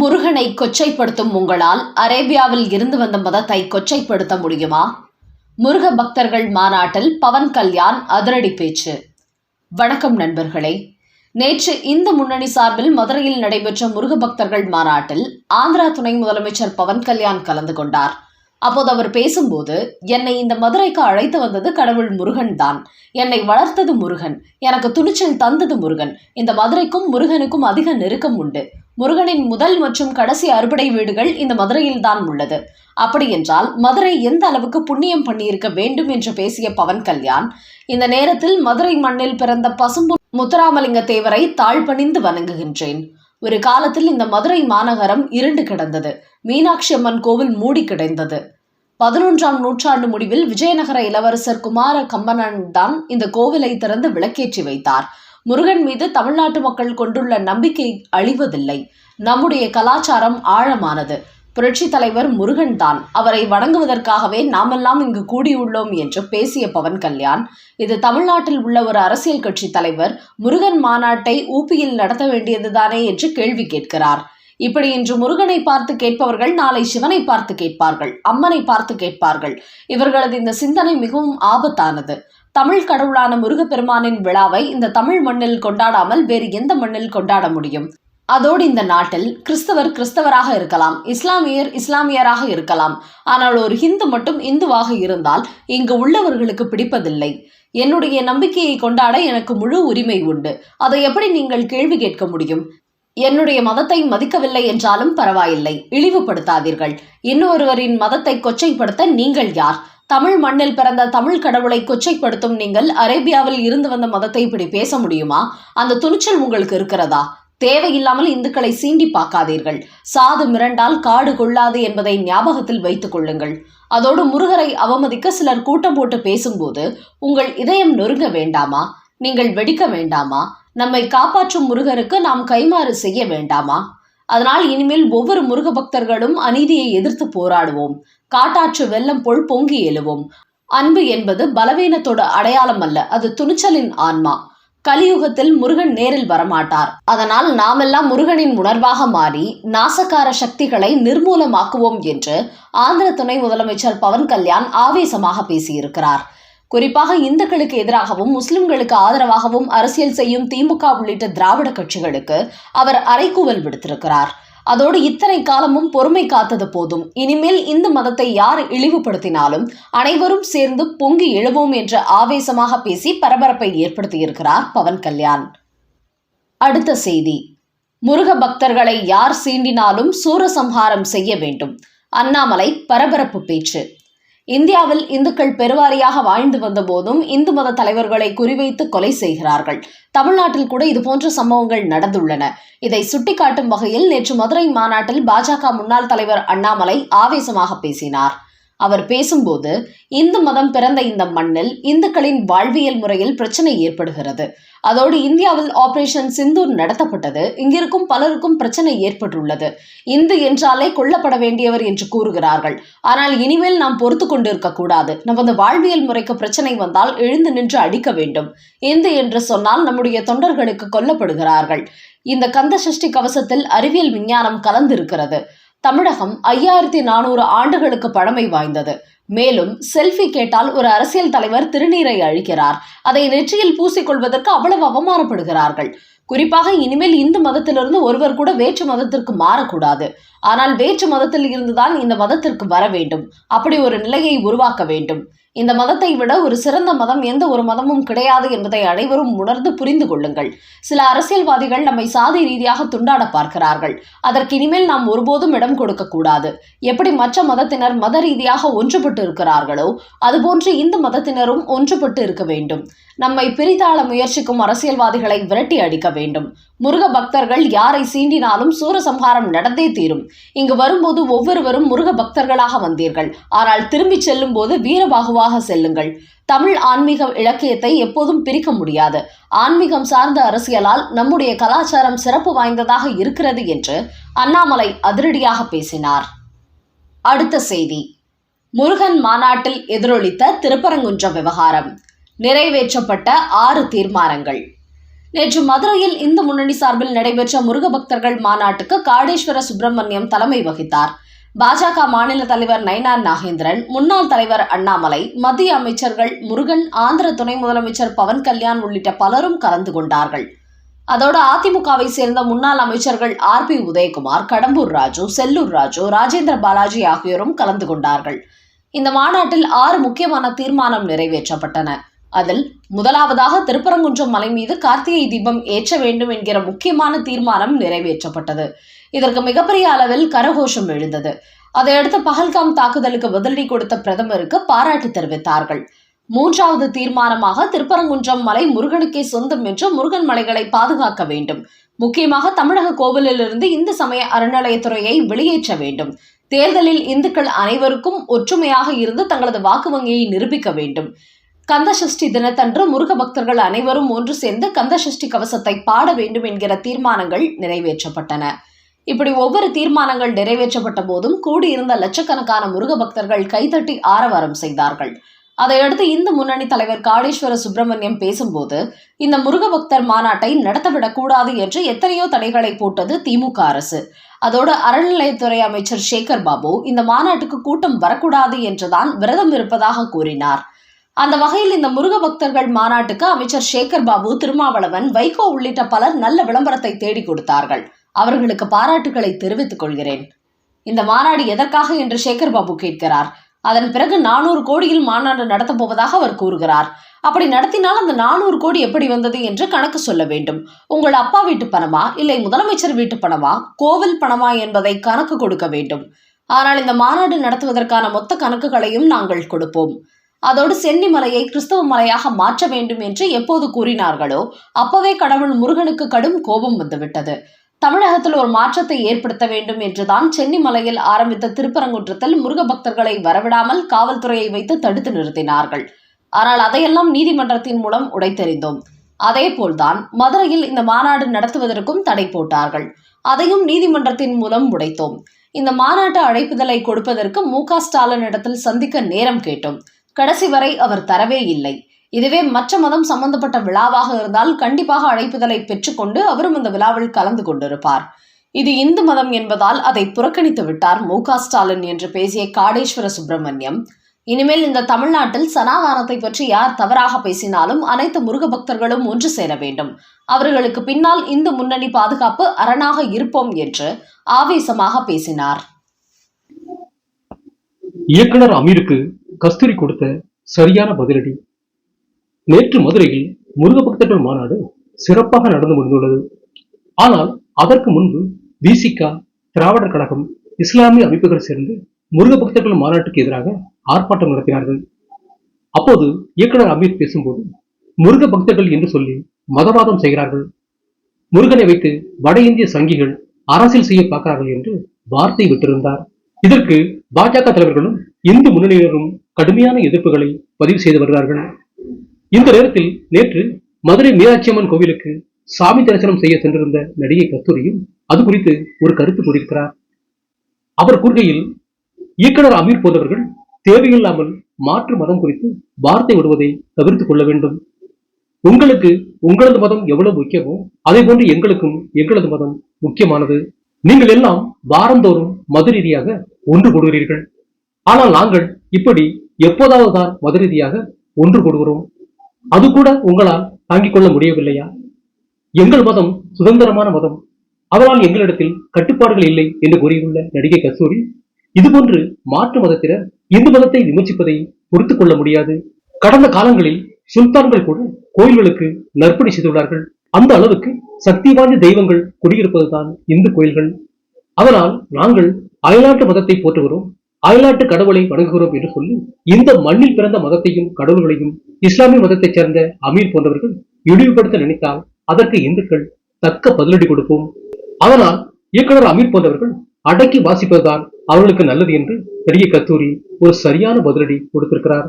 முருகனை கொச்சைப்படுத்தும் உங்களால் அரேபியாவில் இருந்து வந்த மதத்தை கொச்சைப்படுத்த முடியுமா? முருக பக்தர்கள் மாநாட்டில் பவன் கல்யாண் அதிரடி பேச்சு. வணக்கம் நண்பர்களே. நேற்று இந்த முன்னணி சார்பில் மதுரையில் நடைபெற்ற முருக பக்தர்கள் மாநாட்டில் ஆந்திரா துணை முதலமைச்சர் பவன் கல்யாண் கலந்து கொண்டார். அப்போது அவர் பேசும்போது என்னை இந்த மதுரைக்கு அழைத்து வந்தது கடவுள் முருகன் தான். என்னை வளர்த்தது முருகன். எனக்கு துணிச்சல் தந்தது முருகன். இந்த மதுரைக்கும் முருகனுக்கும் அதிக நெருக்கம் உண்டு. முருகனின் முதல் மற்றும் கடைசி அறுபடை வீடுகள் இந்த மதுரையில் தான் உள்ளது. அப்படி என்றால் மதுரை எந்த அளவுக்கு புண்ணியம் பண்ணியிருக்க வேண்டும் என்று பேசிய பவன் கல்யாண் இந்த நேரத்தில் மதுரை மண்ணில் பிறந்த பசும்பு முத்துராமலிங்க தேவரை தாழ்பணிந்து வணங்குகின்றேன். ஒரு காலத்தில் இந்த மதுரை மாநகரம் இருண்டு கிடந்தது. மீனாட்சி அம்மன் கோவில் மூடி கிடந்தது. பதினொன்றாம் நூற்றாண்டு முடிவில் விஜயநகர இளவரசர் குமார கம்பனன் தான் இந்த கோவிலை திறந்து விளக்கேற்றி வைத்தார். முருகன் மீது தமிழ்நாட்டு மக்கள் கொண்டுள்ள நம்பிக்கை அழிவதில்லை. நம்முடைய கலாச்சாரம் ஆழமானது. புரட்சி தலைவர் முருகன் தான் அவரை வணங்குவதற்காகவே நாமெல்லாம் இங்கு கூடியுள்ளோம் என்று பேசிய பவன் கல்யாண் இது தமிழ்நாட்டில் உள்ள ஒரு அரசியல் கட்சி தலைவர் முருகன் மாநாட்டை ஊபியில் நடத்த வேண்டியதுதானே என்று கேள்வி கேட்கிறார். இப்படி இன்று முருகனை பார்த்து கேட்பவர்கள் நாளை சிவனை பார்த்து கேட்பார்கள் அம்மனை பார்த்து கேட்பார்கள். இவர்களது இந்த சிந்தனை மிகவும் ஆபத்தானது. தமிழ் கடவுளான முருகப்பெருமானின் விழாவை இந்த தமிழ் மண்ணில் கொண்டாடாமல் வேறு எந்த மண்ணில் கொண்டாட முடியும்? அதோடு இந்த நாட்டில் கிறிஸ்தவர் கிறிஸ்தவராக இருக்கலாம் இஸ்லாமியர் இஸ்லாமியராக இருக்கலாம். ஆனால் ஒரு ஹிந்து மட்டும் இந்துவாக இருந்தால் இங்கு உள்ளவர்களுக்கு பிடிப்பதில்லை. என்னுடைய நம்பிக்கையை கொண்டாட எனக்கு முழு உரிமை உண்டு. அதை எப்படி நீங்கள் கேள்வி கேட்க முடியும்? என்னுடைய மதத்தை மதிக்கவில்லை என்றாலும் பரவாயில்லை. இழிவுபடுத்தாதீர்கள். இன்னொருவரின் மதத்தை கொச்சைப்படுத்த நீங்கள் யார்? தமிழ் மண்ணில் பிறந்த தமிழ் கடவுளை கொச்சைப்படுத்தும் நீங்கள் அரேபியாவில் இருந்து வந்த மதத்தை இப்படி பேச முடியுமா? அந்த துணிச்சல் உங்களுக்கு இருக்கிறதா? தேவையில்லாமல் இந்துக்களை சீண்டி பார்க்காதீர்கள். சாது மிரண்டால் காடு கொள்ளாது என்பதை ஞாபகத்தில் வைத்துக் கொள்ளுங்கள். அதோடு முருகரை அவமதிக்க சிலர் கூட்டம் போட்டு பேசும்போது உங்கள் இதயம் நொறுங்க வேண்டாமா? நீங்கள் வெடிக்க வேண்டாமா? நம்மை காப்பாற்றும் முருகருக்கு நாம் கைமாறு செய்ய வேண்டாமா? அதனால் இனிமேல் ஒவ்வொரு முருக பக்தர்களும் அநீதியை எதிர்த்து போராடுவோம். காட்டாற்று வெள்ளம் போல் பொங்கி எழுவோம். அன்பு என்பது பலவீனத்தோட அடையாளம் அல்ல அது துணிச்சலின் ஆன்மா. கலியுகத்தில் முருகன் நேரில் வரமாட்டார். அதனால் நாமெல்லாம் முருகனின் உணர்வாக மாறி நாசக்கார சக்திகளை நிர்மூலமாக்குவோம் என்று ஆந்திர துணை முதலமைச்சர் பவன் கல்யாண் ஆவேசமாக பேசியிருக்கிறார். குறிப்பாக இந்துக்களுக்கு எதிராகவும் முஸ்லிம்களுக்கு ஆதரவாகவும் அரசியல் செய்யும் திமுக உள்ளிட்ட திராவிட கட்சிகளுக்கு அவர் அறைகூவல் விடுத்திருக்கிறார். அதோடு இத்தனை காலமும் பொறுமை காத்தது போதும். இனிமேல் இந்து மதத்தை யார் இழிவுபடுத்தினாலும் அனைவரும் சேர்ந்து பொங்கி எழுவோம் என்ற ஆவேசமாக பேசி பரபரப்பை ஏற்படுத்தியிருக்கிறார் பவன் கல்யாண். அடுத்த செய்தி. முருக பக்தர்களை யார் சீண்டினாலும் சூரசம்ஹாரம் செய்ய வேண்டும். அண்ணாமலை பரபரப்பு பேச்சு. இந்தியாவில் இந்துக்கள் பெருவாரியாக வாழ்ந்து வந்த போதும் இந்து மத தலைவர்களை குறிவைத்து கொலை செய்கிறார்கள். தமிழ்நாட்டில் கூட இதுபோன்ற சம்பவங்கள் நடந்துள்ளன. இதை சுட்டிக்காட்டும் வகையில் நேற்று மதுரை மாநாட்டில் பாஜக முன்னாள் தலைவர் அண்ணாமலை ஆவேசமாக பேசினார். அவர் பேசும்போது இந்து மதம் பிறந்த இந்த மண்ணில் இந்துக்களின் வாழ்வியல் முறையில் பிரச்சனை ஏற்படுகிறது. அதோடு இந்தியாவில் ஆபரேஷன் சிந்தூர் நடத்தப்பட்டது. இங்கிருக்கும் பலருக்கும் பிரச்சனை ஏற்பட்டுள்ளது. இந்து என்றாலே கொல்லப்பட வேண்டியவர் என்று கூறுகிறார்கள். ஆனால் இனிமேல் நாம் பொறுத்து கொண்டிருக்க கூடாது. நமது வாழ்வியல் முறைக்கு பிரச்சனை வந்தால் எழுந்து நின்று அடிக்க வேண்டும். இந்து என்று சொன்னால் நம்முடைய தொண்டர்களுக்கு கொல்லப்படுகிறார்கள். இந்த கந்த சஷ்டி கவசத்தில் அறிவியல் விஞ்ஞானம் கலந்திருக்கிறது. தமிழகம் ஐயாயிரத்தி நானூறு ஆண்டுகளுக்கு பழமை வாய்ந்தது. மேலும் செல்ஃபி கேட்டால் ஒரு அரசியல் தலைவர் திருநீரை அழிக்கிறார். அதை நெற்றியில் பூசிக்கொள்வதற்கு அவ்வளவு அவமானப்படுகிறார்கள். குறிப்பாக இனிமேல் இந்து மதத்திலிருந்து ஒருவர் கூட வேற்று மதத்திற்கு மாறக்கூடாது. ஆனால் வேற்று மதத்தில் இருந்துதான் இந்த மதத்திற்கு வர வேண்டும். அப்படி ஒரு நிலையை உருவாக்க வேண்டும். இந்த மதத்தை விட ஒரு சிறந்த மதம் எந்த ஒரு மதமும் கிடையாது என்பதை அனைவரும் உணர்ந்து புரிந்து கொள்ளுங்கள். சில அரசியல்வாதிகள் நம்மை சாதி ரீதியாக துண்டாட பார்க்கிறார்கள். அதற்கு இனிமேல் நாம் ஒருபோதும் இடம் கொடுக்க கூடாது. எப்படி மற்ற மதத்தினர் மத ரீதியாக ஒன்றுபட்டு இருக்கிறார்களோ அதுபோன்று இந்த மதத்தினரும் ஒன்றுபட்டு இருக்க வேண்டும். நம்மை பிரித்தாள முயற்சிக்கும் அரசியல்வாதிகளை விரட்டி அடிக்க வேண்டும். முருக பக்தர்கள் யாரை சீண்டினாலும் சூரசம்ஹாரம் நடந்தே தீரும். இங்கு வரும்போது ஒவ்வொருவரும் முருக பக்தர்களாக வந்தீர்கள். ஆனால் திரும்பிச் செல்லும் போது வீரபாகுவாக செல்லுங்கள். தமிழ் ஆன்மீக இலக்கியத்தை எப்போதும் பிரிக்க முடியாது. ஆன்மீகம் சார்ந்த அரசியலால் நம்முடைய கலாச்சாரம் சிறப்பு வாய்ந்ததாக இருக்கிறது என்று அண்ணாமலை அதிரடியாக பேசினார். அடுத்த செய்தி. முருகன் மாநாட்டில் எதிரொலித்த திருப்பரங்குன்ற விவகாரம். நிறைவேற்றப்பட்ட ஆறு தீர்மானங்கள். நேற்று மதுரையில் இந்து முன்னணி சார்பில் நடைபெற்ற முருக பக்தர்கள் மாநாட்டுக்கு காடேஸ்வர சுப்பிரமணியம் தலைமை வகித்தார். பாஜக மாநில தலைவர் நயினார் நாகேந்திரன் முன்னாள் தலைவர் அண்ணாமலை மத்திய அமைச்சர்கள் முருகன் ஆந்திர துணை முதலமைச்சர் பவன் கல்யாண் உள்ளிட்ட பலரும் கலந்து கொண்டார்கள். அதோடு அதிமுகவை சேர்ந்த முன்னாள் அமைச்சர்கள் ஆர் பி உதயகுமார் கடம்பூர் ராஜு செல்லூர் ராஜு ராஜேந்திர பாலாஜி ஆகியோரும் கலந்து கொண்டார்கள். இந்த மாநாட்டில் ஆறு முக்கியமான தீர்மானம் நிறைவேற்றப்பட்டன. அதில் முதலாவதாக திருப்பரங்குன்றம் மலை மீது கார்த்திகை தீபம் ஏற்ற வேண்டும் என்கிற முக்கியமான தீர்மானம் நிறைவேற்றப்பட்டது. இதற்கு மிகப்பெரிய அளவில் கரகோஷம் எழுந்தது. அதையடுத்து பகல்காம் தாக்குதலுக்கு பதிலடி கொடுத்த பிரதமருக்கு பாராட்டு தெரிவித்தார்கள். மூன்றாவது தீர்மானமாக திருப்பரங்குன்றம் மலை முருகனுக்கே சொந்தம் என்று முருகன் மலைகளை பாதுகாக்க வேண்டும். முக்கியமாக தமிழக கோவிலிலிருந்து இந்து சமய அறநிலையத்துறையை வெளியேற்ற வேண்டும். தேர்தலில் இந்துக்கள் அனைவருக்கும் ஒற்றுமையாக இருந்து தங்களது வாக்கு வங்கியை நிரூபிக்க வேண்டும். கந்த சஷ்டி தினத்தன்று முருக பக்தர்கள் அனைவரும் ஒன்று சேர்ந்து கந்த சஷ்டி கவசத்தை பாட வேண்டும் என்கிற தீர்மானங்கள் நிறைவேற்றப்பட்டன. இப்படி ஒவ்வொரு தீர்மானங்கள் நிறைவேற்றப்பட்ட போதும் கூடியிருந்த லட்சக்கணக்கான முருக பக்தர்கள் கைதட்டி ஆரவாரம் செய்தார்கள். அதையடுத்து இந்து முன்னணி தலைவர் காடேஸ்வர சுப்பிரமணியம் பேசும்போது இந்த முருக பக்தர் மாநாட்டை நடத்தவிடக் கூடாது என்று எத்தனையோ தடைகளை போட்டது திமுக அரசு. அதோடு அறநிலையத்துறை அமைச்சர் சேகர் பாபு இந்த மாநாட்டுக்கு கூட்டம் வரக்கூடாது என்றுதான் விரதம் இருப்பதாக கூறினார். அந்த வகையில் இந்த முருக பக்தர்கள் மாநாட்டுக்கு அமைச்சர் சேகர் பாபு திருமாவளவன் வைகோ உள்ளிட்ட பலர் நல்ல விளம்பரத்தை தேடி கொடுத்தார்கள். அவர்களுக்கு பாராட்டுகளை தெரிவித்துக் கொள்கிறேன். இந்த மாநாடு எதற்காக என்று சேகர் பாபு கேட்கிறார். அதன் பிறகு நானூறு கோடியில் மாநாடு நடத்தப் போவதாக அவர் கூறுகிறார். அப்படி நடத்தினால் அந்த நானூறு கோடி எப்படி வந்தது என்று கணக்கு சொல்ல வேண்டும். உங்கள் அப்பா வீட்டு பணமா இல்லை முதலமைச்சர் வீட்டு பணமா கோவில் பணமா என்பதை கணக்கு கொடுக்க வேண்டும். ஆனால் இந்த மாநாடு நடத்துவதற்கான மொத்த கணக்குகளையும் நாங்கள் கொடுப்போம். அதோடு சென்னிமலையை கிறிஸ்தவ மலையாக மாற்ற வேண்டும் என்று எப்போது கூறினார்களோ அப்பவே கடவுள் முருகனுக்கு கடும் கோபம் வந்துவிட்டது. தமிழகத்தில் ஒரு மாற்றத்தை ஏற்படுத்த வேண்டும் என்றுதான் சென்னிமலையில் ஆரம்பித்த திருப்பரங்குன்றத்தில் முருக பக்தர்களை வரவிடாமல் காவல்துறையை வைத்து தடுத்து நிறுத்தினார்கள். ஆனால் அதையெல்லாம் நீதிமன்றத்தின் மூலம் உடைத்தெறிந்தோம். அதே போல்தான் மதுரையில் இந்த மாநாடு நடத்துவதற்கும் தடை போட்டார்கள். அதையும் நீதிமன்றத்தின் மூலம் உடைத்தோம். இந்த மாநாட்டு அழைப்புதலை கொடுப்பதற்கு மு க ஸ்டாலின் இடத்தில் சந்திக்க நேரம் கேட்டோம். கடைசி வரை அவர் தரவே இல்லை. இதுவே மற்ற மதம் சம்பந்தப்பட்ட விழாவாக இருந்தால் கண்டிப்பாக அழைப்புதலை பெற்றுக்கொண்டு அவரும் இந்த விழாவில் கலந்து கொண்டிருப்பார். இது இந்து மதம் என்பதால் அதை புறக்கணித்து விட்டார் மு ஸ்டாலின் என்று பேசிய காடேஸ்வர சுப்பிரமணியம். இனிமேல் இந்த தமிழ்நாட்டில் சனாதானத்தை பற்றி யார் தவறாக பேசினாலும் அனைத்து முருக பக்தர்களும் ஒன்று சேர வேண்டும். அவர்களுக்கு பின்னால் இந்து முன்னணி பாதுகாப்பு அரணாக இருப்போம் என்று ஆவேசமாக பேசினார். இயக்குனர் அமீருக்கு கஸ்தூரி கொடுத்த சரியான பதிலடி. நேற்று மதுரையில் முருக பக்தர்கள் மாநாடு சிறப்பாக நடந்து முடிந்துள்ளது. ஆனால் அதற்கு முன்பு விசிகா திராவிடர் கழகம் இஸ்லாமிய அமைப்புகள் சேர்ந்து முருக பக்தர்கள் மாநாட்டுக்கு எதிராக ஆர்ப்பாட்டம் நடத்தினார்கள். அப்போது இயக்குனர் அமீர் பேசும்போது முருக பக்தர்கள் என்று சொல்லி மதவாதம் செய்கிறார்கள். முருகனை வைத்து வட இந்திய சங்கிகள் அரசியல் செய்ய பார்க்கிறார்கள் என்று வார்த்தை விட்டிருந்தார். இதற்கு பாஜக தலைவர்களும் இந்து முன்னணியினரும் கடுமையான எதிர்ப்புகளை பதிவு செய்து வருகிறார்கள் இந்த நேரத்தில் நேற்று மதுரை மீனாட்சி அம்மன் கோவிலுக்கு சாமி தரிசனம் செய்ய சென்றிருந்த நடிகை கஸ்தூரியும் அது குறித்து ஒரு கருத்து கூறியிருக்கிறார். அவர் கூறுகையில் இயக்குனர் அமீர் போன்றவர்கள் தேவையில்லாமல் மாற்று மதம் குறித்து வார்த்தை விடுவதை தவிர்த்துக் கொள்ள வேண்டும். உங்களுக்கு உங்களது மதம் எவ்வளவு முக்கியமோ அதே போன்று எங்களுக்கும் எங்களது மதம் முக்கியமானது. நீங்கள் எல்லாம் வாரந்தோறும் மது ரீதியாக ஒன்று கூடுகிறீர்கள். ஆனால் நாங்கள் இப்படி எப்போதாவது தான் மத ரீதியாக ஒன்று கொடுக்கிறோம் அது கூட உங்களால் தாங்கிக் கொள்ள முடியவில்லையா? எங்கள் மதம் சுதந்திரமான மதம். அவரால் எங்களிடத்தில் கட்டுப்பாடுகள் இல்லை என்று கூறியுள்ள நடிகை கஸ்தூரி இதுபோன்று மாற்று மதத்தினர் இந்து மதத்தை விமர்சிப்பதை பொறுத்துக் கொள்ள முடியாது. கடந்த காலங்களில் சுல்தான்கள் கூட கோயில்களுக்கு நற்பணி செய்துள்ளார்கள். அந்த அளவுக்கு சக்தி வாய்ந்த தெய்வங்கள் குடியிருப்பதுதான் இந்து கோயில்கள். அதனால் நாங்கள் அயல்நாட்டு மதத்தை போற்றுகிறோம். அயல்நாட்டு கடவுளை வணங்குகிறோம் என்று சொல்லி இந்த மண்ணில் பிறந்த மதத்தையும் கடவுள்களையும் இஸ்லாமிய மதத்தைச் சேர்ந்த அமீர் போன்றவர்கள் இழிவுபடுத்த நினைத்தால் அதற்கு இந்துக்கள் தக்க பதிலடி கொடுப்போம். அதனால் இயக்குனர் அமீர் போன்றவர்கள் அடக்கி வாசிப்பதுதான் அவர்களுக்கு நல்லது என்று பெரிய கத்தூரி ஒரு சரியான பதிலடி கொடுத்திருக்கிறார்.